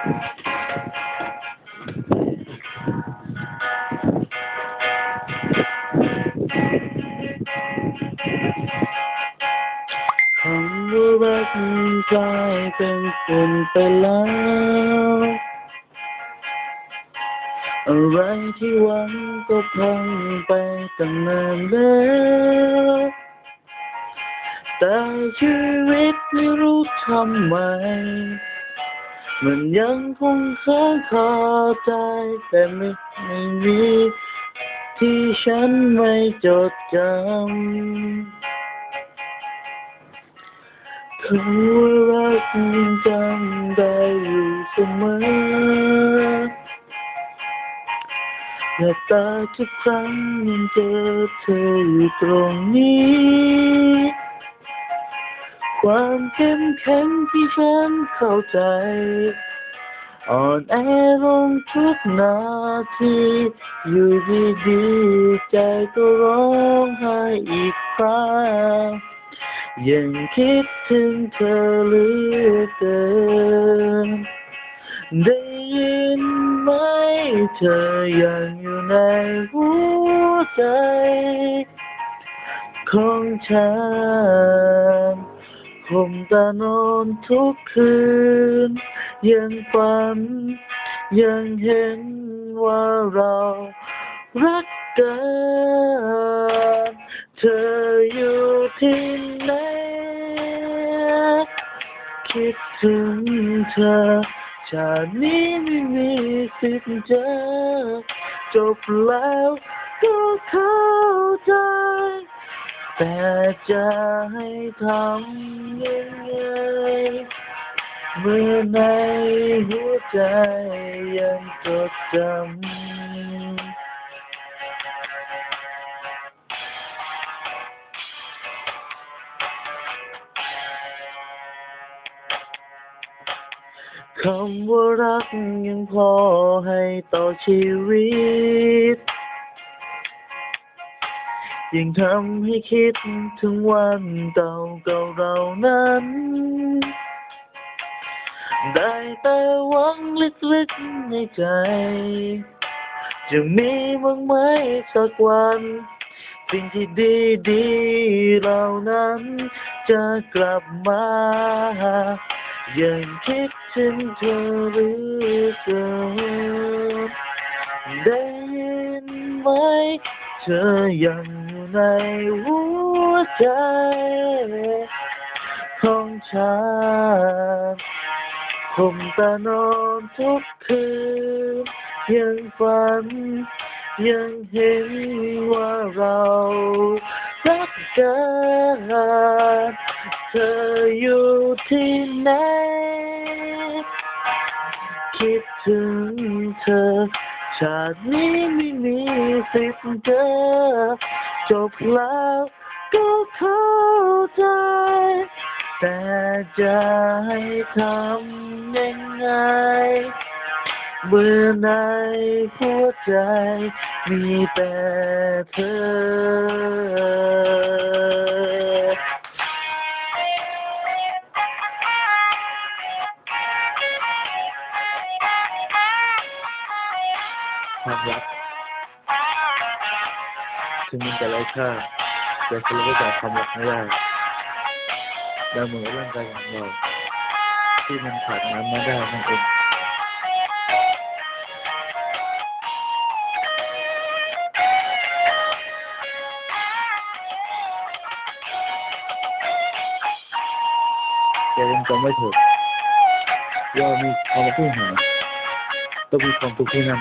คำว่ารักกลายเป็นฝุ่นไปแล้ว อะไรที่หวังก็พังไปตั้งนานแล้วแต่ชีวิตไม่รู้ทำไม มันยังคงค้างคาใจแต่ไม่ไม่มีที่ฉันไม่จดจำคำว่ารักยังจำได้อยู่เสมอและตาทุกครั้งยังเจอเธออยู่ตรงนี้ ความเข้มแข็งที่ฉันเข้าใจ อ่อนแอลงทุกนาที อยู่ดีๆใจก็ร้องไห้อีกครั้งยังคิดถึงเธอเหลือเกินได้ยินไหมเธอยังอยู่ในหัวใจ ของฉัน ผมตานอนทุกคืน ยังฝัน ยังเห็นว่าเรารักกัน เธออยู่ที่ไหน คิดถึงเธอ ชาตินี้ไม่มีสิทธิ์เจอ จบแล้วก็เข้าใจ แต่จะให้ทำยังไงเมื่อในหัวใจยังจดจำคำว่ารักยังพอให้ต่อชีวิต ยิ่งทำให้คิดถึงวันเก่าเก่าเรานั้น ได้แต่หวังลึกๆในใจ จะมีบ้างไหมสักวัน สิ่งที่ดีๆเหล่านั้น จะกลับมายังคิดถึงเธอหรือเกินได้ยินไหมเธอยัง ในหัวใจของฉันผมตานอนทุกคืน ยังฝัน ยังเห็นว่าเรารักกันเธออยู่ที่ไหน คิดถึงเธอ ชาตินี้ไม่มีสิทธิ์เจอ จบแล้วก็เข้าใจ แต่จะให้ทำยังไง เมื่อในหัวใจมีแต่เธอความรัก ถึงมันจะไร้ค่าแต่ฉันรู้จักความรักไม่ได้เราเหมือนร่างกายของเรา ที่มันขาดน้ำไม่ได้นั่นเองแต่ยังจำไม่ถูกว่ามีความรักที่หาต้องมีความทุกข์ที่นั่น